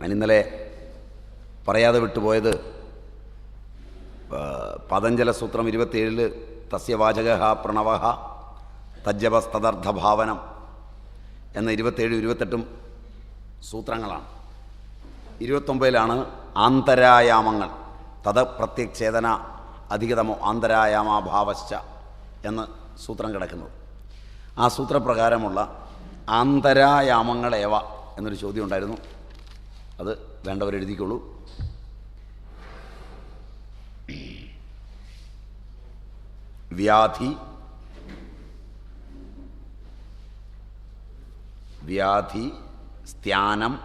ഞാൻ ഇന്നലെ പറയാതെ വിട്ടുപോയത് പതഞ്ജലസൂത്രം പതഞ്ജല സൂത്രം ഇരുപത്തിയേഴിൽ തസ്യവാചക പ്രണവ തജ്ജപസ്തദർത്ഥഭാവനം എന്ന ഇരുപത്തേഴും ഇരുപത്തെട്ടും സൂത്രങ്ങളാണ്. ഇരുപത്തൊമ്പതിലാണ് ആന്തരായാമങ്ങൾ. തത് പ്രത്യക്ഷേതന അധികതമോ ആന്തരായാമാഭാവശ്ച എന്ന് സൂത്രം കിടക്കുന്നത്. ആ സൂത്രപ്രകാരമുള്ള ആന്തരായാമങ്ങളേവ എന്നൊരു ചോദ്യം ഉണ്ടായിരുന്നു. അത് വേണ്ടവരെഴുതിക്കോളൂ വ്യാധി. വ്യാധി സ്ഥാനം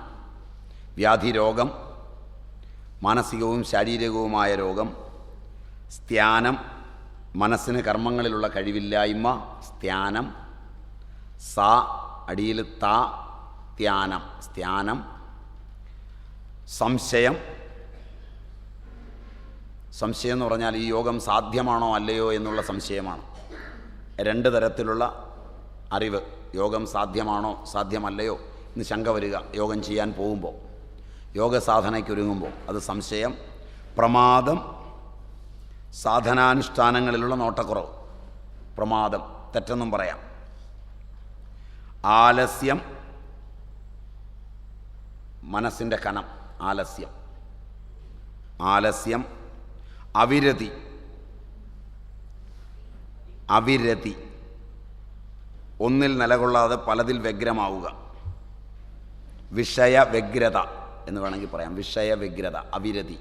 വ്യാധി രോഗം. മാനസികവും ശാരീരികവുമായ രോഗം. സ്ഥാനം മനസ്സിന് കർമ്മങ്ങളിലുള്ള കഴിവില്ലായ്മ. സ്ഥാനം സ അടിയിൽ താ ധ്യാനം സ്ഥാനം സംശയം. സംശയം എന്ന് പറഞ്ഞാൽ ഈ യോഗം സാധ്യമാണോ അല്ലയോ എന്നുള്ള സംശയമാണ്. രണ്ട് തരത്തിലുള്ള അറിവ്. യോഗം സാധ്യമാണോ സാധ്യമല്ലയോ എന്ന് ശങ്ക വരിക യോഗം ചെയ്യാൻ പോകുമ്പോൾ. യോഗ സാധനയ്ക്കൊരുങ്ങുമ്പോൾ അത് സംശയം പ്രമാദം സാധനാനുഷ്ഠാനങ്ങളിലുള്ള നോട്ടക്കുറവ്. പ്രമാദം തെറ്റെന്നും പറയാം. ആലസ്യം മനസ്സിന്റെ കനം. ആലസ്യം. ആലസ്യം അവിരതി. അവിരതി. ഒന്നിൽ നിലകൊള്ളാതെ പലതിൽ വ്യഗ്രമാവുക. വിഷയവ്യഗ്രത എന്ന് വേണമെങ്കിൽ പറയാം. വിഷയവ്യഗ്രത അവിരതി.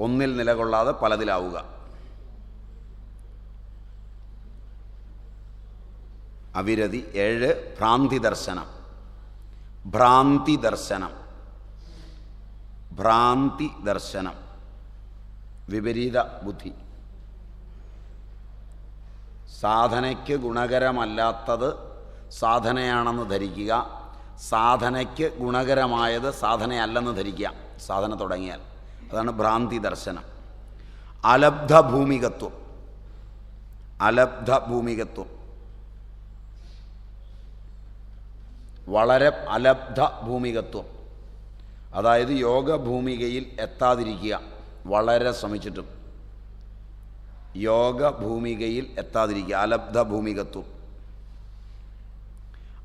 ഒന്നിൽ നിലകൊള്ളാതെ പലതിലാവുക. അവിരതി. ഏഴ് ഭ്രാന്തി ദർശനം. ഭ്രാന്തി ദർശനം. ഭ്രാന്തി ദർശനം വിപരീത ബുദ്ധി. സാധനയ്ക്ക് ഗുണകരമല്ലാത്തത് സാധനയാണെന്ന് ധരിക്കുക സാധനയ്ക്ക് ഗുണകരമായത് സാധനയല്ലെന്ന് ധരിക്കുക സാധന തുടങ്ങിയാൽ. അതാണ് ഭ്രാന്തി ദർശനം. അലബ്ധ ഭൂമികത്വം അലബ്ധ ഭൂമികത്വം വളരെ അലബ്ധ ഭൂമികത്വം അതായത് യോഗ ഭൂമികയിൽ എത്താതിരിക്കുക. വളരെ ശ്രമിച്ചിട്ടും. യോഗ ഭൂമികയിൽ എത്താതിരിക്കുക. അലബ്ധ ഭൂമികത്വം.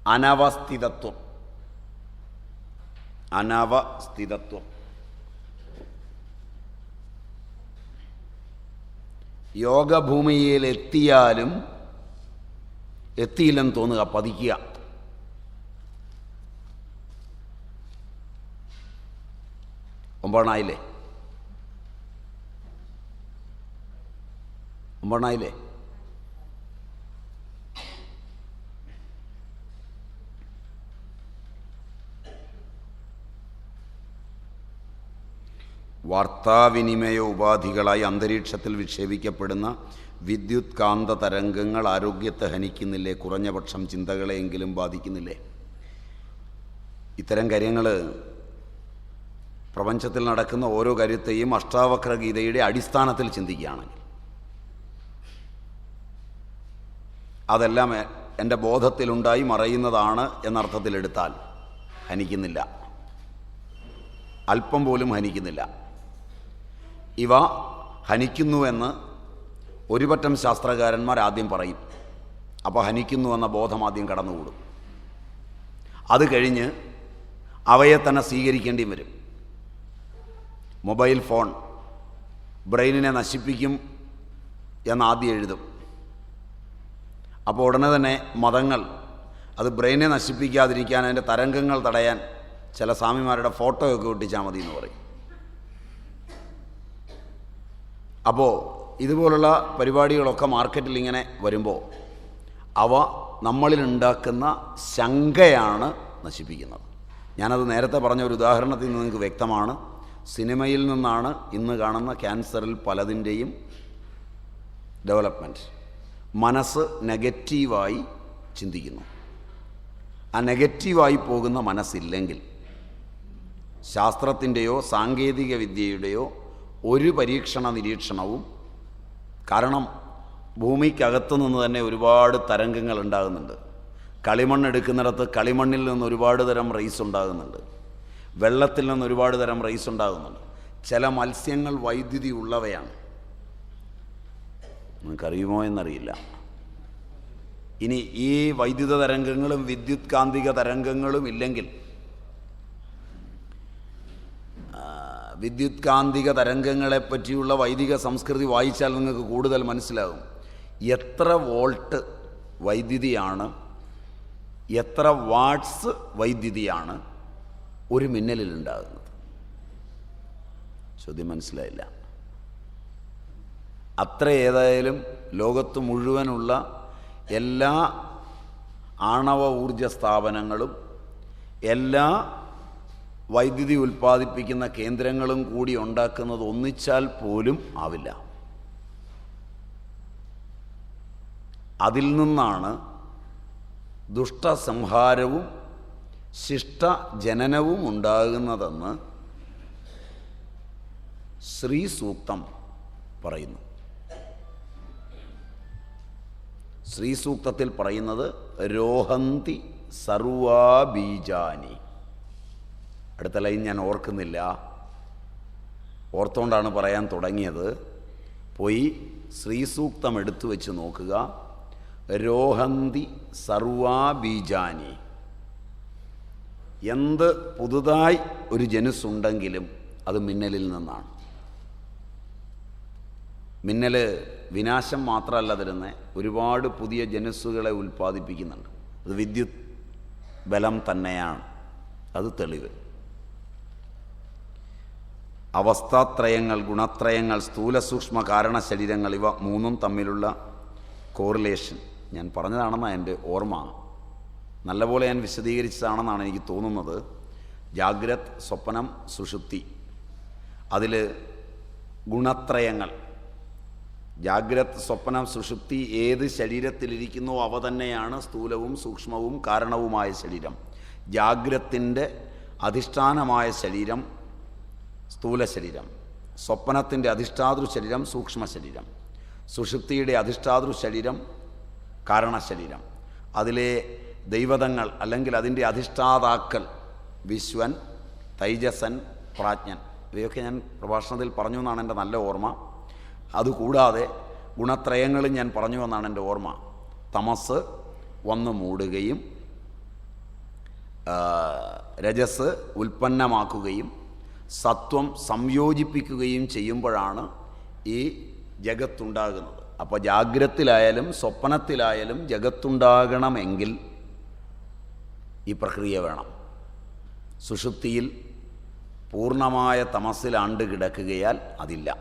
അനവസ്ഥിതത്വം. അനവസ്ഥിതത്വം. യോഗഭൂമിയിൽ എത്തിയാലും എത്തിയില്ലെന്ന് തോന്നുക പതിക്കുക. ഒമ്പതെണ്ണായില്ലേ ഒമ്പതെണ്ണായില്ലേ വാർത്താവിനിമയ ഉപാധികളായി അന്തരീക്ഷത്തിൽ വിക്ഷേപിക്കപ്പെടുന്ന വിദ്യുത് കാന്ത തരംഗങ്ങൾ ആരോഗ്യത്തെ ഹനിക്കുന്നില്ലേ? കുറഞ്ഞപക്ഷം ചിന്തകളെയെങ്കിലും ബാധിക്കുന്നില്ലേ? ഇത്തരം കാര്യങ്ങൾ പ്രപഞ്ചത്തിൽ നടക്കുന്ന ഓരോ കാര്യത്തെയും അഷ്ടാവക്ര ഗീതയുടെ അടിസ്ഥാനത്തിൽ ചിന്തിക്കുകയാണെങ്കിൽ അതെല്ലാം എന്റെ ബോധത്തിലുണ്ടായി മറയുന്നതാണ് എന്നർത്ഥത്തിലെടുത്താൽ ഹനിക്കുന്നില്ല. അല്പം പോലും ഹനിക്കുന്നില്ല. ഇവ ഹനിക്കുന്നുവെന്ന് ഒരുപറ്റം ശാസ്ത്രകാരന്മാർ ആദ്യം പറയും. അപ്പോൾ ഹനിക്കുന്നു എന്ന ബോധം ആദ്യം കടന്നുകൂടും. അത് കഴിഞ്ഞ് അവയെ തന്നെ സ്വീകരിക്കേണ്ടിയും വരും. മൊബൈൽ ഫോൺ ബ്രെയിനിനെ നശിപ്പിക്കും എന്നാദ്യം എഴുതും. അപ്പോൾ ഉടനെ തന്നെ മതങ്ങൾ അത് ബ്രെയിനെ നശിപ്പിക്കാതിരിക്കാൻ അതിന്റെ തരംഗങ്ങൾ തടയാൻ ചില സ്വാമിമാരുടെ ഫോട്ടോയൊക്കെ ഒട്ടിച്ചാൽ മതി എന്ന് പറയും. അപ്പോൾ ഇതുപോലുള്ള പരിപാടികളൊക്കെ മാർക്കറ്റിൽ ഇങ്ങനെ വരുമ്പോൾ അവ നമ്മളിലുണ്ടാക്കുന്ന ശങ്കയാണ് നശിപ്പിക്കുന്നത്. ഞാനത് നേരത്തെ പറഞ്ഞ ഒരു ഉദാഹരണത്തിൽ നിന്ന് നിങ്ങൾക്ക് വ്യക്തമാണ്. സിനിമയിൽ നിന്നാണ് ഇന്ന് കാണുന്ന ക്യാൻസറിൽ പലതിന്റെയും ഡെവലപ്മെന്റ്. മനസ്സ് നെഗറ്റീവായി ചിന്തിക്കുന്നു. ആ നെഗറ്റീവായി പോകുന്ന മനസ്സില്ലെങ്കിൽ ശാസ്ത്രത്തിന്റെയോ സാങ്കേതിക വിദ്യയുടെയോ ഒരു പരീക്ഷണ നിരീക്ഷണവും കാരണം ഭൂമിക്കകത്ത് നിന്ന് തന്നെ ഒരുപാട് തരംഗങ്ങൾ ഉണ്ടാകുന്നുണ്ട്. കളിമണ്ണ് എടുക്കുന്നിടത്ത് കളിമണ്ണിൽ നിന്ന് ഒരുപാട് തരം റേസ് ഉണ്ടാകുന്നുണ്ട്. വെള്ളത്തിൽ നിന്ന് ഒരുപാട് തരം റൈസ് ഉണ്ടാകുന്നുണ്ട്. ചില മത്സ്യങ്ങൾ വൈദ്യുതി ഉള്ളവയാണ്. നിങ്ങൾക്കറിയുമോ എന്നറിയില്ല. ഇനി ഈ വൈദ്യുത തരംഗങ്ങളും വിദ്യുത് കാന്തിക തരംഗങ്ങളും ഇല്ലെങ്കിൽ വിദ്യുത് കാന്തിക തരംഗങ്ങളെ പറ്റിയുള്ള വൈദിക സംസ്കൃതി വായിച്ചാൽ നിങ്ങൾക്ക് കൂടുതൽ മനസ്സിലാകും. എത്ര വോൾട്ട് വൈദ്യുതിയാണ് എത്ര വാട്ട്സ് വൈദ്യുതിയാണ് ഒരു മിന്നലിലുണ്ടാകുന്നത് ചോദ്യം മനസ്സിലായില്ല. അത്ര ഏതായാലും ലോകത്ത് മുഴുവനുള്ള എല്ലാ ആണവ ഊർജ സ്ഥാപനങ്ങളും എല്ലാ വൈദ്യുതി ഉൽപ്പാദിപ്പിക്കുന്ന കേന്ദ്രങ്ങളും കൂടി ഉണ്ടാക്കുന്നത് ഒന്നിച്ചാൽ പോലും ആവില്ല. അതിൽ നിന്നാണ് ദുഷ്ടസംഹാരവും ശിഷ്ടജനനവും ഉണ്ടാകുന്നതെന്ന് ശ്രീ സൂക്തം പറയുന്നു. ശ്രീ സൂക്തത്തിൽ പറയുന്നത് രോഹന്തി സർവാബീജാനി. അടുത്ത ലൈൻ ഞാൻ ഓർക്കുന്നില്ല. ഓർത്തുകൊണ്ടാണ് പറയാൻ തുടങ്ങിയത്. പോയി ശ്രീസൂക്തം എടുത്തു വെച്ച് നോക്കുക. രോഹന്തി സർവാബീജാനി. എന്ത് പുതുതായി ഒരു ജനുസുണ്ടെങ്കിലും അത് മിന്നലിൽ നിന്നാണ്. മിന്നൽ വിനാശം മാത്രമല്ല തരുന്നത് ഒരുപാട് പുതിയ ജനുസ്സുകളെ ഉൽപ്പാദിപ്പിക്കുന്നുണ്ട്. അത് വിദ്യുത് ബലം തന്നെയാണ്. അത് തെളിവ്. അവസ്ഥാത്രയങ്ങൾ ഗുണത്രയങ്ങൾ സ്ഥൂല സൂക്ഷ്മ കാരണ ശരീരങ്ങൾ ഇവ മൂന്നും തമ്മിലുള്ള കോറിലേഷൻ ഞാൻ പറഞ്ഞതാണെന്നാണ് എന്റെ ഓർമ്മ. നല്ലപോലെ ഞാൻ വിശദീകരിച്ചതാണെന്നാണ് എനിക്ക് തോന്നുന്നത്. ജാഗ്രത് സ്വപ്നം സുഷുപ്തി. അതിൽ ഗുണത്രയങ്ങൾ. ജാഗ്രത് സ്വപ്നം സുഷുപ്തി ഏത് ശരീരത്തിലിരിക്കുന്നോ അവ തന്നെയാണ് സ്ഥൂലവും സൂക്ഷ്മവും കാരണവുമായ ശരീരം. ജാഗ്രത്തിന്റെ അധിഷ്ഠാനമായ ശരീരം സ്ഥൂല ശരീരം. സ്വപ്നത്തിന്റെ അധിഷ്ഠാതൃ ശരീരം സൂക്ഷ്മ ശരീരം. സുഷുപ്തിയുടെ അധിഷ്ഠാതൃ ശരീരം കാരണശരീരം. അതിലെ ദൈവതങ്ങൾ അല്ലെങ്കിൽ അതിന്റെ അധിഷ്ഠാതാക്കൾ വിശ്വൻ തൈജസൻ പ്രാജ്ഞൻ. ഇവയൊക്കെ ഞാൻ പ്രഭാഷണത്തിൽ പറഞ്ഞു എന്നാണ് എന്റെ നല്ല ഓർമ്മ. അതുകൂടാതെ ഗുണത്രയങ്ങളും ഞാൻ പറഞ്ഞു എന്നാണ് എന്റെ ഓർമ്മ. തമസ് വന്ന് മൂടുകയും രജസ് ഉൽപ്പന്നമാക്കുകയും സത്വം സംയോജിപ്പിക്കുകയും ചെയ്യുമ്പോഴാണ് ഈ ജഗത്തുണ്ടാകുന്നത്. അപ്പോൾ ജാഗ്രത്തിലായാലും സ്വപ്നത്തിലായാലും ജഗത്തുണ്ടാകണമെങ്കിൽ ഈ പ്രക്രിയ വേണം. സുഷുപ്തിയിൽ പൂർണമായ തമസിലാണ്ട് കിടക്കുകയാൽ അതില്ല.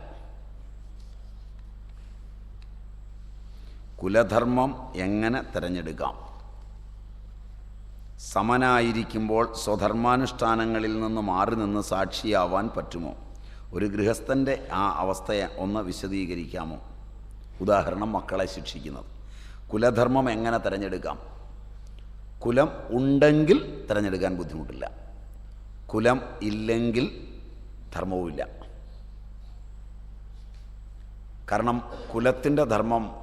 കുലധർമ്മം എങ്ങനെ തിരഞ്ഞെടുക്കാം? സമനായിരിക്കുമ്പോൾ സ്വധർമാനുഷ്ഠാനങ്ങളിൽ നിന്ന് മാറി നിന്ന് സാക്ഷിയാവാൻ പറ്റുമോ? ഒരു ഗൃഹസ്ഥന്റെ ആ അവസ്ഥയെ ഒന്ന് വിശദീകരിക്കാമോ? ഉദാഹരണം മക്കളെ ശിക്ഷിക്കുന്നത്. കുലധർമ്മം എങ്ങനെ തിരഞ്ഞെടുക്കാം? കുലം ഉണ്ടെങ്കിൽ തിരഞ്ഞെടുക്കാൻ ബുദ്ധിമുട്ടില്ല. കുലം ഇല്ലെങ്കിൽ ധർമ്മവുമില്ല കാരണം കുലത്തിന്റെ ധർമ്മം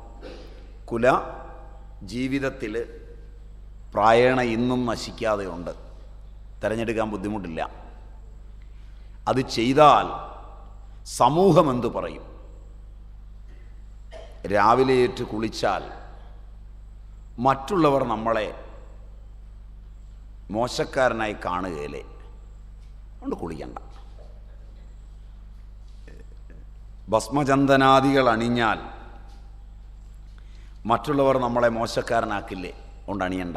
കുല ജീവിതത്തിൽ പ്രായണ ഇന്നും നശിക്കാതെയുണ്ട്. തിരഞ്ഞെടുക്കാൻ ബുദ്ധിമുട്ടില്ല. അത് ചെയ്താൽ സമൂഹം എന്തു പറയും? രാവിലെ ഏറ്റ് കുളിച്ചാൽ മറ്റുള്ളവർ നമ്മളെ മോശക്കാരനായി കാണുകയില്ലേ? അതുകൊണ്ട് കുളിക്കണ്ട. ഭസ്മചന്ദനാദികൾ അണിഞ്ഞാൽ മറ്റുള്ളവർ നമ്മളെ മോശക്കാരനാക്കില്ലേ? കൊണ്ട് അണിയണ്ട.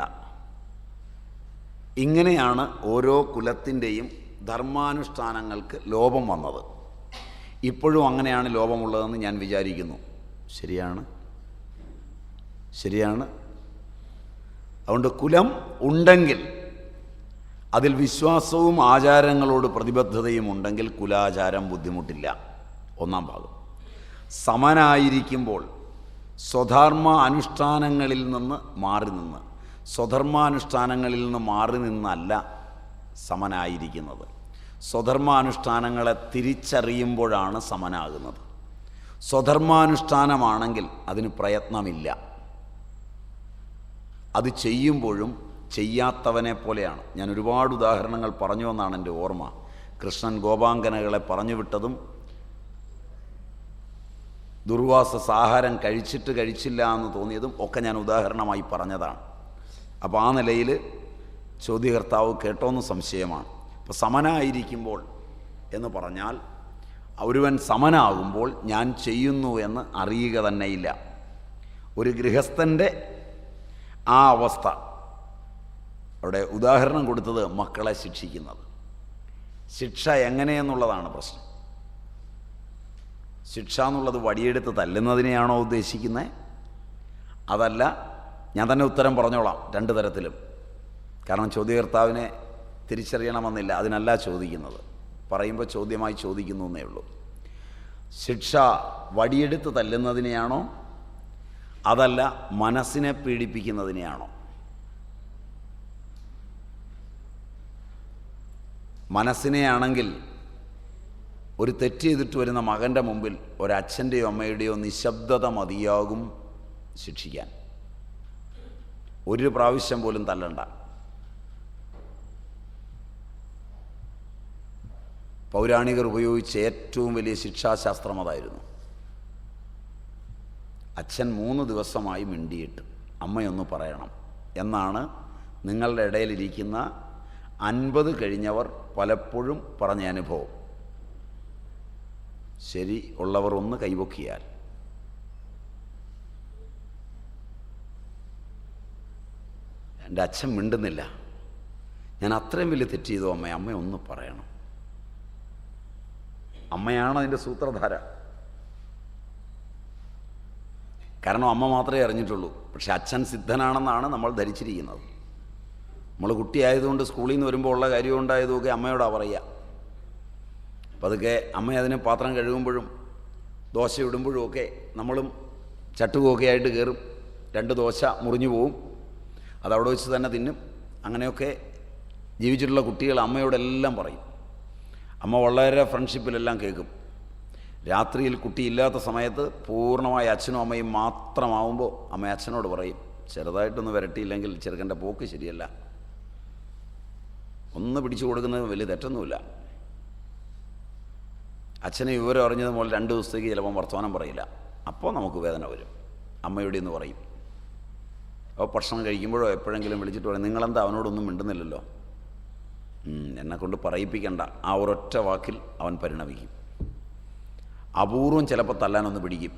ഇങ്ങനെയാണ് ഓരോ കുലത്തിന്റെയും ധർമാനുഷ്ഠാനങ്ങൾക്ക് ലോപം വന്നത്. ഇപ്പോഴും അങ്ങനെയാണ് ലോപമുള്ളതെന്ന് ഞാൻ വിചാരിക്കുന്നു. ശരിയാണ്? ശരിയാണ്? അതുകൊണ്ട് കുലം ഉണ്ടെങ്കിൽ അതിൽ വിശ്വാസവും ആചാരങ്ങളോട് പ്രതിബദ്ധതയും ഉണ്ടെങ്കിൽ കുലാചാരം ബുദ്ധിമുട്ടില്ല. ഒന്നാം ഭാഗം. സമനായിരിക്കുമ്പോൾ സ്വധർമ്മ അനുഷ്ഠാനങ്ങളിൽ നിന്ന് മാറി നിന്ന് സ്വധർമാനുഷ്ഠാനങ്ങളിൽ നിന്ന് മാറി നിന്നല്ല സമനായിരിക്കുന്നത്. സ്വധർമാനുഷ്ഠാനങ്ങളെ തിരിച്ചറിയുമ്പോഴാണ് സമനാകുന്നത്. സ്വധർമാനുഷ്ഠാനമാണെങ്കിൽ അതിന് പ്രയത്നമില്ല. അത് ചെയ്യുമ്പോഴും ചെയ്യാത്തവനെ പോലെയാണ്. ഞാൻ ഒരുപാട് ഉദാഹരണങ്ങൾ പറഞ്ഞു എന്നാണ് എന്റെ ഓർമ്മ. കൃഷ്ണൻ ഗോപാങ്കനകളെ പറഞ്ഞു വിട്ടതും ദുർവാസ ആഹാരം കഴിച്ചിട്ട് കഴിച്ചില്ല എന്ന് തോന്നിയതും ഒക്കെ ഞാൻ ഉദാഹരണമായി പറഞ്ഞതാണ്. അപ്പോൾ ആ നിലയിൽ ചോദ്യകർത്താവ് കേട്ടോന്ന് സംശയമാണ്. അപ്പോൾ സമനായിരിക്കുമ്പോൾ എന്ന് പറഞ്ഞാൽ ഒരുവൻ സമനാകുമ്പോൾ ഞാൻ ചെയ്യുന്നു എന്ന് അറിയുക തന്നെയില്ല ഒരു ഗൃഹസ്ഥന്റെ ആ അവസ്ഥ അവിടെ ഉദാഹരണം കൊടുത്തത് മക്കളെ ശിക്ഷിക്കുന്നത്. ശിക്ഷ എങ്ങനെയെന്നുള്ളതാണ് പ്രശ്നം. ശിക്ഷ എന്നുള്ളത് വടിയെടുത്ത് തല്ലുന്നതിനെയാണോ ഉദ്ദേശിക്കുന്നത് അതല്ല ഞാൻ തന്നെ ഉത്തരം പറഞ്ഞോളാം രണ്ട് തരത്തിലും. കാരണം ചോദ്യകർത്താവിനെ തിരിച്ചറിയണമെന്നില്ല അതിനല്ല ചോദിക്കുന്നത്. പറയുമ്പോൾ ചോദ്യമായി ചോദിക്കുന്നു എന്നേ ഉള്ളൂ. ശിക്ഷ വടിയെടുത്ത് തല്ലുന്നതിനെയാണോ? അതല്ല മനസ്സിനെ പീഡിപ്പിക്കുന്നതിനെയാണോ? മനസ്സിനെയാണെങ്കിൽ ഒരു തെറ്റ് ചെയ്തിട്ട് വരുന്ന മകന്റെ മുമ്പിൽ ഒരച്ഛന്റെയോ അമ്മയുടെയോ നിശബ്ദത മതിയാകും ശിക്ഷിക്കാൻ. ഒരു പ്രാവശ്യം പോലും തല്ലണ്ട. പൗരാണികർ ഉപയോഗിച്ച ഏറ്റവും വലിയ ശിക്ഷാശാസ്ത്രം അതായിരുന്നു. അച്ഛൻ മൂന്ന് ദിവസമായി മിണ്ടിയിട്ട് അമ്മയൊന്ന് പറയണം എന്നാണ് നിങ്ങളുടെ ഇടയിലിരിക്കുന്ന അൻപത് കഴിഞ്ഞവർ പലപ്പോഴും പറഞ്ഞ അനുഭവം. ശരി ഉള്ളവർ ഒന്ന് കൈവക്കിയാൽ. എന്റെ അച്ഛൻ മിണ്ടുന്നില്ല. ഞാൻ അത്രയും വലിയ തെറ്റ് ചെയ്തു അമ്മ അമ്മ ഒന്ന് പറയണം. അമ്മയാണ് അതിന്റെ സൂത്രധാര. കാരണം അമ്മ മാത്രമേ അറിഞ്ഞിട്ടുള്ളൂ. പക്ഷെ അച്ഛൻ സിദ്ധനാണെന്നാണ് നമ്മൾ ധരിച്ചിരിക്കുന്നത്. നമ്മൾ കുട്ടിയായതുകൊണ്ട് സ്കൂളിൽ നിന്ന് വരുമ്പോൾ ഉള്ള കാര്യം ഉണ്ടായതുമൊക്കെ അമ്മയോടാണ് പറയുക അപ്പം അതൊക്കെ അമ്മ അതിന് പാത്രം കഴുകുമ്പോഴും ദോശ ഇടുമ്പോഴും ഒക്കെ നമ്മളും ചട്ടുകൊക്കെ ആയിട്ട് കയറും രണ്ട് ദോശ മുറിഞ്ഞു പോവും. അതവിടെ വെച്ച് തന്നെ തിന്നും. അങ്ങനെയൊക്കെ ജീവിച്ചിട്ടുള്ള കുട്ടികൾ അമ്മയോടെല്ലാം പറയും. അമ്മ വളരെ ഫ്രണ്ട്ഷിപ്പിലെല്ലാം കേൾക്കും. രാത്രിയിൽ കുട്ടിയില്ലാത്ത സമയത്ത് പൂർണമായി അച്ഛനും അമ്മയും മാത്രമാവുമ്പോൾ അമ്മ അച്ഛനോട് പറയും. ചെറുതായിട്ടൊന്ന് വരട്ടിയില്ലെങ്കിൽ ചെറുക്കന്റെ പോക്ക് ശരിയല്ല. ഒന്ന് പിടിച്ചു കൊടുക്കുന്നത് വലിയ തെറ്റൊന്നുമില്ല. അച്ഛനെ വിവരം അറിഞ്ഞത് പോലെ രണ്ട് ദിവസത്തേക്ക് ചിലപ്പം വർത്തമാനം പറയില്ല. അപ്പോൾ നമുക്ക് വേദന വരും. അമ്മയോട് എന്ന് പറയും. അപ്പോൾ ഭക്ഷണം കഴിക്കുമ്പോഴോ എപ്പോഴെങ്കിലും വിളിച്ചിട്ട് പറയും നിങ്ങളെന്താ അവനോടൊന്നും മിണ്ടുന്നില്ലല്ലോ? എന്നെക്കൊണ്ട് പറയിപ്പിക്കേണ്ട. കൊണ്ട് പറയിപ്പിക്കണ്ട ആ ഒരൊറ്റ വാക്കിൽ അവൻ പരിണമിക്കും. അപൂർവം ചിലപ്പോൾ തല്ലാനൊന്ന് പിടിക്കും.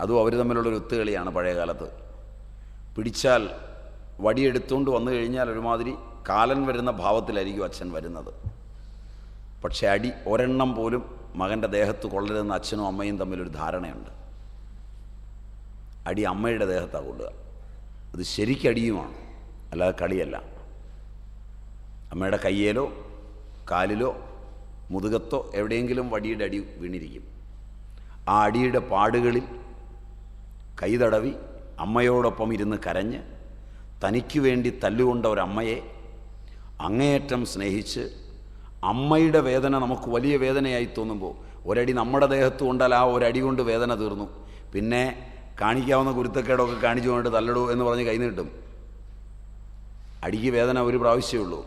അതും അവർ തമ്മിലുള്ളൊരു ഒത്തുകളിയാണ് പഴയ കാലത്ത് പിടിച്ചാൽ വടിയെടുത്തുകൊണ്ട് വന്നു കഴിഞ്ഞാൽ ഒരുമാതിരി കാലൻ വരുന്ന ഭാവത്തിലായിരിക്കും അച്ഛൻ വരുന്നത്. പക്ഷേ അടി ഒരെണ്ണം പോലും മകന്റെ ദേഹത്ത് കൊള്ളരുതെന്ന് അച്ഛനും അമ്മയും തമ്മിലൊരു ധാരണയുണ്ട്. അടി അമ്മയുടെ ദേഹത്താണ് കൊള്ളുക. അത് ശരിക്കടിയുമാണ് അല്ലാതെ കളിയല്ല. അമ്മയുടെ കയ്യേലോ കാലിലോ മുതുകത്തോ എവിടെയെങ്കിലും വടിയുടെ അടി വീണിരിക്കും. ആ അടിയുടെ പാടുകളിൽ കൈതടവി അമ്മയോടൊപ്പം ഇരുന്ന് കരഞ്ഞ് തനിക്ക് വേണ്ടി തല്ലുകൊണ്ട ഒരമ്മയെ അങ്ങേയറ്റം സ്നേഹിച്ച് അമ്മയുടെ വേദന നമുക്ക് വലിയ വേദനയായി തോന്നുമ്പോൾ ഒരടി നമ്മുടെ ദേഹത്ത് കൊണ്ടാൽ ആ ഒരടി കൊണ്ട് വേദന തീർന്നു. പിന്നെ കാണിക്കാവുന്ന കുരുത്തക്കേടൊക്കെ കാണിച്ചു കൊണ്ടിട്ട് തല്ലടൂ എന്ന് പറഞ്ഞ് കൈനീട്ടും അടിക്ക് വേദന ഒരു പ്രാവശ്യമേ ഉള്ളൂ.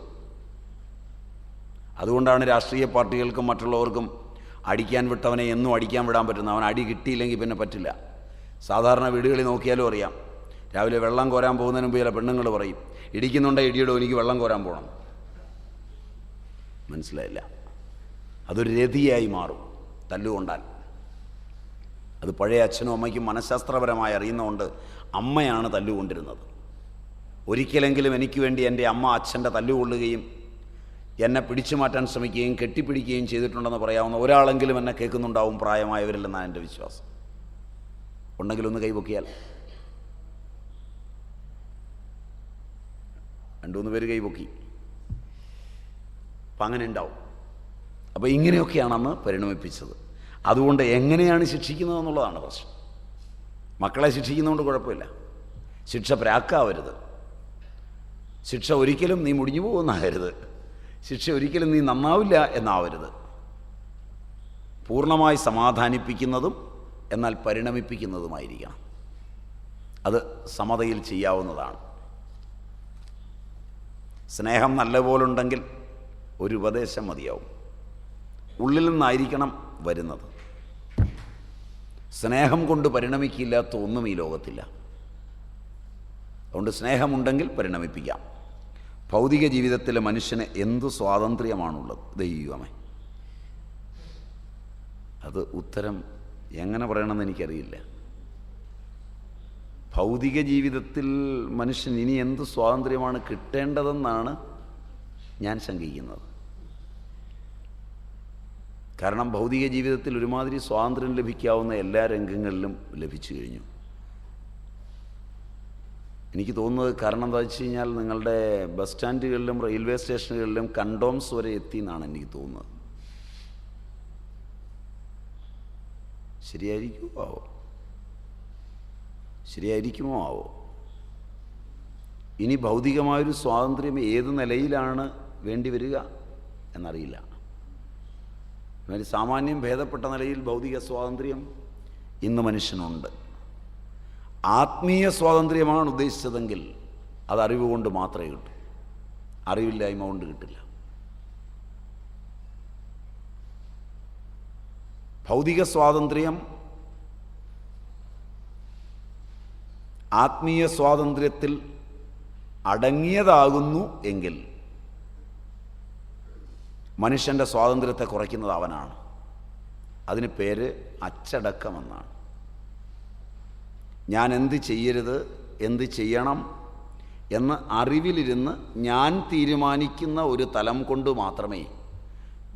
അതുകൊണ്ടാണ് രാഷ്ട്രീയ പാർട്ടികൾക്കും മറ്റുള്ളവർക്കും അടിക്കാൻ വിട്ടവനെ എന്നും അടിക്കാൻ വിടാൻ പറ്റുന്ന അവൻ അടി കിട്ടിയില്ലെങ്കിൽ പിന്നെ പറ്റില്ല. സാധാരണ വീടുകളിൽ നോക്കിയാലും അറിയാം. രാവിലെ വെള്ളം കോരാൻ പോകുന്നതിന് മുമ്പ് ചില പെണ്ണുങ്ങൾ പറയും ഇടിക്കുന്നുണ്ടെ ഇടിയിടോ എനിക്ക് വെള്ളം കോരാൻ പോകണം മനസ്സിലായില്ല. അതൊരു രതിയായി മാറും തല്ലുകൊണ്ടാൽ. അത് പഴയ അച്ഛനും അമ്മയ്ക്കും മനഃശാസ്ത്രപരമായി അറിയുന്നതുകൊണ്ട് അമ്മയാണ് തല്ലുകൊണ്ടിരുന്നത്. ഒരിക്കലെങ്കിലും എനിക്ക് വേണ്ടി എന്റെ അമ്മ അച്ഛന്റെ തല്ലുകൊള്ളുകയും എന്നെ പിടിച്ചു മാറ്റാൻ ശ്രമിക്കുകയും കെട്ടിപ്പിടിക്കുകയും ചെയ്തിട്ടുണ്ടെന്ന് പറയാവുന്ന ഒരാളെങ്കിലും എന്നെ കേൾക്കുന്നുണ്ടാവും പ്രായമായവരില്ലെന്നാണ് എന്റെ വിശ്വാസം. ഉണ്ടെങ്കിലൊന്ന് കൈപൊക്കിയാൽ രണ്ടുമൂന്ന് പേര് കൈപൊക്കി. അപ്പം അങ്ങനെ ഉണ്ടാവും. അപ്പോൾ ഇങ്ങനെയൊക്കെയാണ് അന്ന് പരിണമിപ്പിച്ചത്. അതുകൊണ്ട് എങ്ങനെയാണ് ശിക്ഷിക്കുന്നത് എന്നുള്ളതാണ് പ്രശ്നം. മക്കളെ ശിക്ഷിക്കുന്നതുകൊണ്ട് കുഴപ്പമില്ല. ശിക്ഷ പ്രാക്കാവരുത്. ശിക്ഷ ഒരിക്കലും നീ മുടിഞ്ഞു പോകുന്നാകരുത്. ശിക്ഷ ഒരിക്കലും നീ നന്നാവില്ല എന്നാവരുത്. പൂർണമായി സമാധാനിപ്പിക്കുന്നതും എന്നാൽ പരിണമിപ്പിക്കുന്നതുമായിരിക്കണം. അത് സമതയിൽ ചെയ്യാവുന്നതാണ്. സ്നേഹം നല്ലപോലെ ഉണ്ടെങ്കിൽ ഒരു ഉപദേശം മതിയാവും. ഉള്ളിൽ നിന്നായിരിക്കണം വരുന്നത്. സ്നേഹം കൊണ്ട് പരിണമിക്കില്ലാത്ത ഒന്നും ഈ ലോകത്തില്ല. അതുകൊണ്ട് സ്നേഹമുണ്ടെങ്കിൽ പരിണമിപ്പിക്കാം. ഭൗതിക ജീവിതത്തിൽ മനുഷ്യന് എന്ത് സ്വാതന്ത്ര്യമാണുള്ളത്? ദൈവമേ അത് ഉത്തരം എങ്ങനെ പറയണമെന്ന് എനിക്കറിയില്ല. ഭൗതിക ജീവിതത്തിൽ മനുഷ്യൻ ഇനി എന്ത് സ്വാതന്ത്ര്യമാണ് കിട്ടേണ്ടതെന്നാണ് ഞാൻ ശങ്കിക്കുന്നത്. കാരണം ഭൗതിക ജീവിതത്തിൽ ഒരുമാതിരി സ്വാതന്ത്ര്യം ലഭിക്കാവുന്ന എല്ലാ രംഗങ്ങളിലും ലഭിച്ചു കഴിഞ്ഞു. എനിക്ക് തോന്നുന്നത് കാരണം എന്താ വെച്ച് കഴിഞ്ഞാൽ നിങ്ങളുടെ ബസ് സ്റ്റാൻഡുകളിലും റെയിൽവേ സ്റ്റേഷനുകളിലും കണ്ടോംസ് വരെ എത്തി എന്നാണ് എനിക്ക് തോന്നുന്നത്. ശരിയായിരിക്കുമോ ആവോ ശരിയായിരിക്കുമോ? ആവോ ഇനി ഭൗതികമായൊരു സ്വാതന്ത്ര്യം ഏത് നിലയിലാണ് വേണ്ടി വരിക എന്നറിയില്ല. എന്നാൽ സാമാന്യം ഭേദപ്പെട്ട നിലയിൽ ഭൗതിക സ്വാതന്ത്ര്യം ഇന്ന് മനുഷ്യനുണ്ട്. ആത്മീയ സ്വാതന്ത്ര്യമാണ് ഉദ്ദേശിച്ചതെങ്കിൽ അത് അറിവ് കൊണ്ട് മാത്രമേ കിട്ടൂ. അറിവില്ലായ്മ കൊണ്ട് കിട്ടില്ല. ഭൗതിക സ്വാതന്ത്ര്യം ആത്മീയ സ്വാതന്ത്ര്യത്തിൽ അടങ്ങിയതാകുന്നു എങ്കിൽ മനുഷ്യന്റെ സ്വാതന്ത്ര്യത്തെ കുറയ്ക്കുന്നത് അവനാണ്. അതിന് പേര് അച്ചടക്കമെന്നാണ്. ഞാൻ എന്ത് ചെയ്യരുത് എന്ത് ചെയ്യണം എന്ന് അറിവിലിരുന്ന് ഞാൻ തീരുമാനിക്കുന്ന ഒരു തലം കൊണ്ട് മാത്രമേ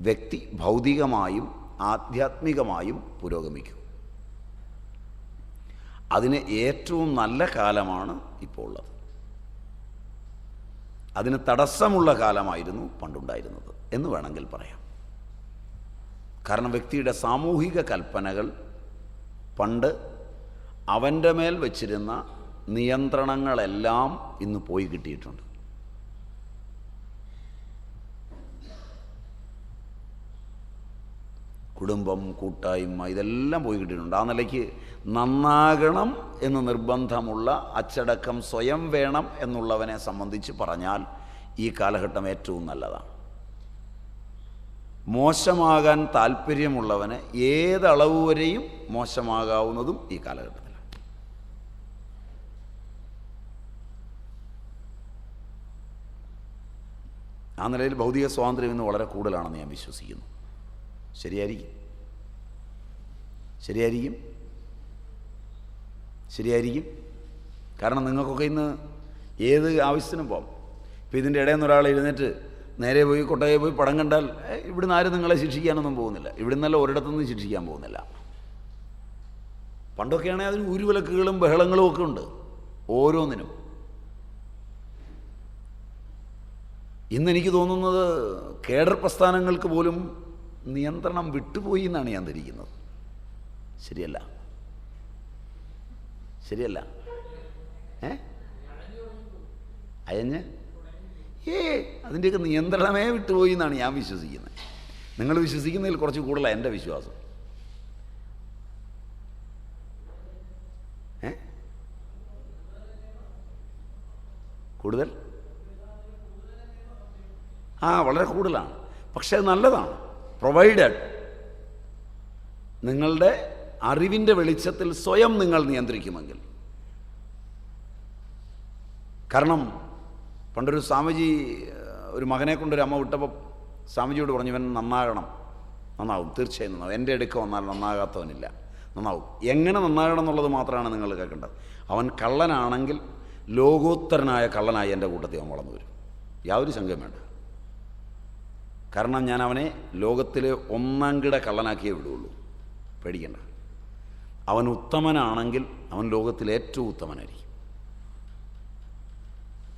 വ്യക്തി ഭൗതികമായും ആധ്യാത്മികമായും പുരോഗമിക്കൂ. അതിന് ഏറ്റവും നല്ല കാലമാണ് ഇപ്പോൾ ഉള്ളത്. അതിന് തടസ്സമുള്ള കാലമായിരുന്നു പണ്ടുണ്ടായിരുന്നത് എന്ന് വേണമെങ്കിൽ പറയാം. കാരണം വ്യക്തിയുടെ സാമൂഹിക കൽപ്പനകൾ പണ്ട് അവന്റെ മേൽ വച്ചിരുന്ന നിയന്ത്രണങ്ങളെല്ലാം ഇന്ന് പോയി കിട്ടിയിട്ടുണ്ട്. കുടുംബം കൂട്ടായ്മ ഇതെല്ലാം പോയി കിട്ടിയിട്ടുണ്ട്. ആ നിലയ്ക്ക് നന്നാകണം എന്ന് നിർബന്ധമുള്ള അച്ചടക്കം സ്വയം വേണം എന്നുള്ളവനെ സംബന്ധിച്ച് പറഞ്ഞാൽ ഈ കാലഘട്ടം ഏറ്റവും നല്ലതാണ്. മോശമാകാൻ താല്പര്യമുള്ളവന് ഏതളവ് വരെയും മോശമാകാവുന്നതും ഈ കാലഘട്ടത്തിലാണ്. ആ നിലയിൽ ഭൗതിക സ്വാതന്ത്ര്യം ഇന്ന് വളരെ കൂടുതലാണെന്ന് ഞാൻ വിശ്വസിക്കുന്നു. ശരിയായിരിക്കും. ശരിയായിരിക്കും. ശരിയായിരിക്കും. കാരണം നിങ്ങൾക്കൊക്കെ ഇന്ന് ഏത് ആവശ്യത്തിനും പോകാം ഇപ്പം ഇതിന്റെ ഇടയിൽ നിന്ന് ഒരാൾ എഴുന്നേറ്റ് നേരെ പോയി കൊട്ടയെ പോയി പടം കണ്ടാൽ "ഏ, ഇവിടുന്ന് ആരും നിങ്ങളെ ശിക്ഷിക്കാനൊന്നും പോകുന്നില്ല. ഇവിടുന്നല്ല ഒരിടത്തുനിന്നും ശിക്ഷിക്കാൻ പോകുന്നില്ല. പണ്ടൊക്കെയാണെങ്കിൽ അതിന് ഉരുവിലക്കുകളും ബഹളങ്ങളും ഒക്കെ ഉണ്ട്. ഓരോന്നിനും. ഇന്ന് എനിക്ക് തോന്നുന്നത് കേഡർ പ്രസ്ഥാനങ്ങൾക്ക് പോലും നിയന്ത്രണം വിട്ടുപോയി എന്നാണ് ഞാൻ ധരിക്കുന്നത്. ശരിയല്ല. ശരിയല്ല. ഏ? അയഞ്ഞ്? ഏ അതിന്റെയൊക്കെ നിയന്ത്രണമേ വിട്ടുപോയി എന്നാണ് ഞാൻ വിശ്വസിക്കുന്നത്. നിങ്ങൾ വിശ്വസിക്കുന്നതിൽ കുറച്ച് കൂടുതലാണ് എന്റെ വിശ്വാസം. ഏ? കൂടുതൽ? ആ വളരെ കൂടുതലാണ്. പക്ഷേ നല്ലതാണ്. പ്രൊവൈഡഡ് നിങ്ങളുടെ അറിവിന്റെ വെളിച്ചത്തിൽ സ്വയം നിങ്ങൾ നിയന്ത്രിക്കുമെങ്കിൽ. കാരണം പണ്ടൊരു സ്വാമിജി ഒരു മകനെ കൊണ്ടൊരു അമ്മ വിട്ടപ്പോൾ സ്വാമിജിയോട് പറഞ്ഞു ഇവൻ നന്നാകണം. നന്നാവും തീർച്ചയായും നന്നാവും. എന്റെ അടുക്ക വന്നാൽ നന്നാകാത്തവനില്ല. നന്നാവും. എങ്ങനെ നന്നാകണം എന്നുള്ളത് മാത്രമാണ് നിങ്ങൾ കേൾക്കേണ്ടത്. അവൻ കള്ളനാണെങ്കിൽ ലോകോത്തരനായ കള്ളനായി എന്റെ കൂട്ടത്തിൽ അവൻ വളർന്നു വരും. യാതൊരു ശങ്കയും വേണ്ട. കാരണം ഞാൻ അവനെ ലോകത്തിലെ ഒന്നാം കിട കള്ളനാക്കിയേ വിടുകയുള്ളൂ പേടിക്കണ്ട. അവൻ ഉത്തമനാണെങ്കിൽ അവൻ ലോകത്തിലെ ഏറ്റവും ഉത്തമനായിരിക്കും.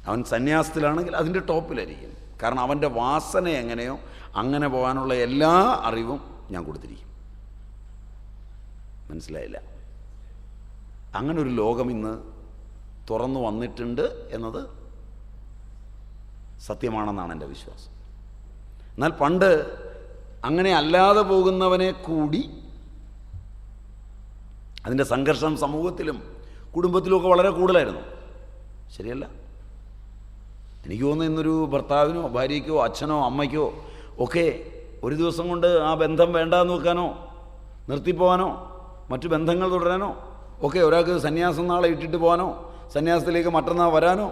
അവൻ സന്യാസത്തിലാണെങ്കിൽ അതിന്റെ ടോപ്പിലായിരിക്കും. കാരണം അവന്റെ വാസന എങ്ങനെയോ അങ്ങനെ പോകാനുള്ള എല്ലാ അറിവും ഞാൻ കൊടുത്തിരിക്കും. മനസ്സിലായില്ല? അങ്ങനെ ഒരു ലോകം ഇന്ന് തുറന്നു വന്നിട്ടുണ്ട് എന്നത് സത്യമാണെന്നാണ് എന്റെ വിശ്വാസം. എന്നാൽ പണ്ട് അങ്ങനെ അല്ലാതെ പോകുന്നവനെ കൂടി അതിന്റെ സംഘർഷം സമൂഹത്തിലും കുടുംബത്തിലുമൊക്കെ വളരെ കൂടുതലായിരുന്നു. ശരിയല്ല? എനിക്ക് തോന്നുന്നു ഇന്നൊരു ഭർത്താവിനോ ഭാര്യയ്ക്കോ അച്ഛനോ അമ്മയ്ക്കോ ഒക്കെ ഒരു ദിവസം കൊണ്ട് ആ ബന്ധം വേണ്ടാന്ന് വെക്കാനോ നിർത്തിപ്പോവാനോ മറ്റു ബന്ധങ്ങൾ തുടരാനോ ഒക്കെ ഒരാൾക്ക് സന്യാസം നാളെ ഇട്ടിട്ട് പോകാനോ സന്യാസത്തിലേക്ക് മറ്റന്നാൾ വരാനോ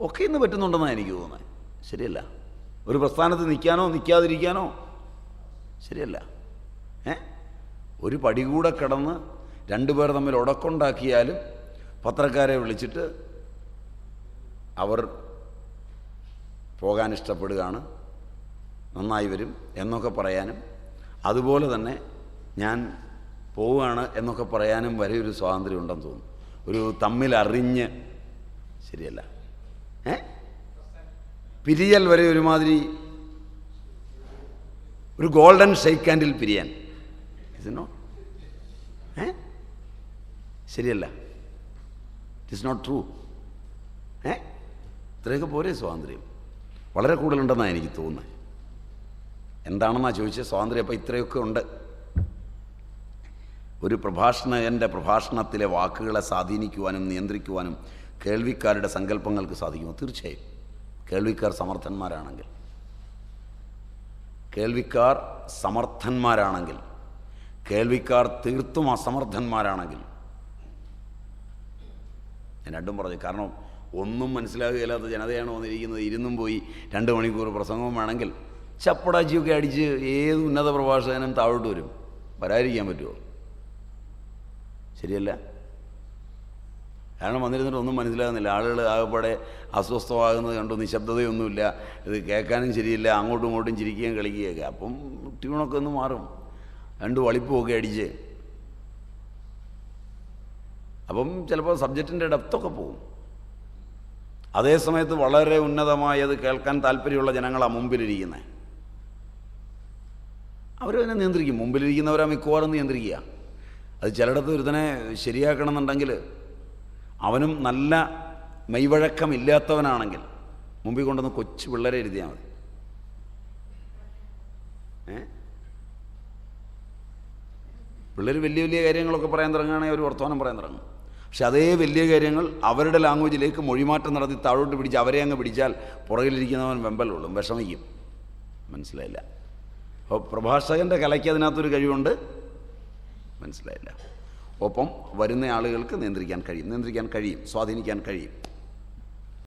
ഒക്കെ ഇന്ന് പറ്റുന്നുണ്ടെന്നാണ് എനിക്ക് തോന്നുന്നത്. ശരിയല്ല? ഒരു പ്രസ്ഥാനത്ത് നിൽക്കാനോ നിൽക്കാതിരിക്കാനോ? ശരിയല്ല. ഏ? ഒരു പടി കൂടെ കിടന്ന് രണ്ടുപേർ തമ്മിൽ ഉടക്കുണ്ടാക്കിയാലും പത്രക്കാരെ വിളിച്ചിട്ട് അവർ പോകാൻ ഇഷ്ടപ്പെടുകയാണ്. നന്നായി വരും എന്നൊക്കെ പറയാനും. അതുപോലെ തന്നെ ഞാൻ പോവുകയാണ് എന്നൊക്കെ പറയാനും വരെ ഒരു സ്വാതന്ത്ര്യം ഉണ്ടെന്ന് തോന്നുന്നു. ഒരു തമ്മിലറിഞ്ഞ് ശരിയല്ല. പിരിയൽ വരെ ഒരുമാതിരി ഒരു ഗോൾഡൻ ഷെയ്ക്ക് ഹാൻഡിൽ പിരിയാൻ. ഇതിനോ ഏ? ശരിയല്ല. ഇറ്റ് ഇസ് നോട്ട് ട്രൂ ഏ? ഇത്രയൊക്കെ പോരെ സ്വാതന്ത്ര്യം. വളരെ കൂടുതലുണ്ടെന്നാണ് എനിക്ക് തോന്നുന്നത്. എന്താണെന്നാണ് ചോദിച്ചത് സ്വാതന്ത്ര്യം അപ്പോൾ ഇത്രയൊക്കെ ഉണ്ട്. ഒരു പ്രഭാഷണകന്റെ പ്രഭാഷണത്തിലെ വാക്കുകളെ സ്വാധീനിക്കുവാനും നിയന്ത്രിക്കുവാനും കേൾവിക്കാരുടെ സങ്കല്പങ്ങൾക്ക് സാധിക്കുമോ? തീർച്ചയായും. കേൾവിക്കാർ സമർത്ഥന്മാരാണെങ്കിൽ. കേൾവിക്കാർ സമർത്ഥന്മാരാണെങ്കിൽ. കേൾവിക്കാർ തീർത്തും അസമർത്ഥന്മാരാണെങ്കിൽ. ഞാൻ രണ്ടും പറഞ്ഞു. കാരണം ഒന്നും മനസ്സിലാകുകയില്ലാത്ത ജനതയാണ് വന്നിരിക്കുന്നത്. ഇരുന്നും പോയി രണ്ട് മണിക്കൂർ പ്രസംഗവും വേണമെങ്കിൽ ചപ്പടാച്ചിയൊക്കെ അടിച്ച് ഏത് ഉന്നത പ്രഭാഷകനും താഴോട്ട് വരും. വരാതിരിക്കാൻ പറ്റുമോ? ശരിയല്ല? കാരണം വന്നിരുന്നിട്ട് ഒന്നും മനസ്സിലാകുന്നില്ല. ആളുകൾ ആകെപ്പാടെ അസ്വസ്ഥമാകുന്നത് കണ്ടു. നിശബ്ദതയൊന്നുമില്ല. ഇത് കേൾക്കാനും ശരിയില്ല. അങ്ങോട്ടും ഇങ്ങോട്ടും ചിരിക്കുകയും കളിക്കുകയൊക്കെ. അപ്പം ട്യൂണൊക്കെ ഒന്ന് മാറും. രണ്ട് വളിപ്പുമൊക്കെ അടിച്ച്. അപ്പം ചിലപ്പോൾ സബ്ജക്റ്റിന്റെ ഡെപ്തൊക്കെ പോകും. അതേ സമയത്ത് വളരെ ഉന്നതമായത് കേൾക്കാൻ താല്പര്യമുള്ള ജനങ്ങളാണ് മുമ്പിലിരിക്കുന്നത് അവരതിനെ നിയന്ത്രിക്കും. മുമ്പിലിരിക്കുന്നവരാ മിക്കവാറും നിയന്ത്രിക്കുക. അത് ചിലയിടത്ത് ഒരുത്തനെ ശരിയാക്കണമെന്നുണ്ടെങ്കിൽ അവനും നല്ല മെയ്വഴക്കമില്ലാത്തവനാണെങ്കിൽ മുമ്പിൽ കൊണ്ടുവന്ന് കൊച്ചു പിള്ളേരെ എഴുതിയാൽ മതി. ഏ? പിള്ളേർ വലിയ വലിയ കാര്യങ്ങളൊക്കെ പറയാൻ തുടങ്ങുകയാണെങ്കിൽ ഒരു വർത്തമാനം പറയാൻ തുടങ്ങും. പക്ഷെ അതേ വലിയ കാര്യങ്ങൾ അവരുടെ ലാംഗ്വേജിലേക്ക് മൊഴിമാറ്റം നടത്തി താഴോട്ട് പിടിച്ച് അവരെ അങ്ങ് പിടിച്ചാൽ പുറകിലിരിക്കുന്നവൻ വെമ്പലുള്ളൂ വിഷമിക്കും. മനസ്സിലായില്ല? അപ്പോൾ പ്രഭാഷകന്റെ കലയ്ക്ക് അതിനകത്തൊരു കഴിവുണ്ട്? മനസ്സിലായില്ല. ഒപ്പം വരുന്ന ആളുകൾക്ക് നിയന്ത്രിക്കാൻ കഴിയും. നിയന്ത്രിക്കാൻ കഴിയും സ്വാധീനിക്കാൻ കഴിയും.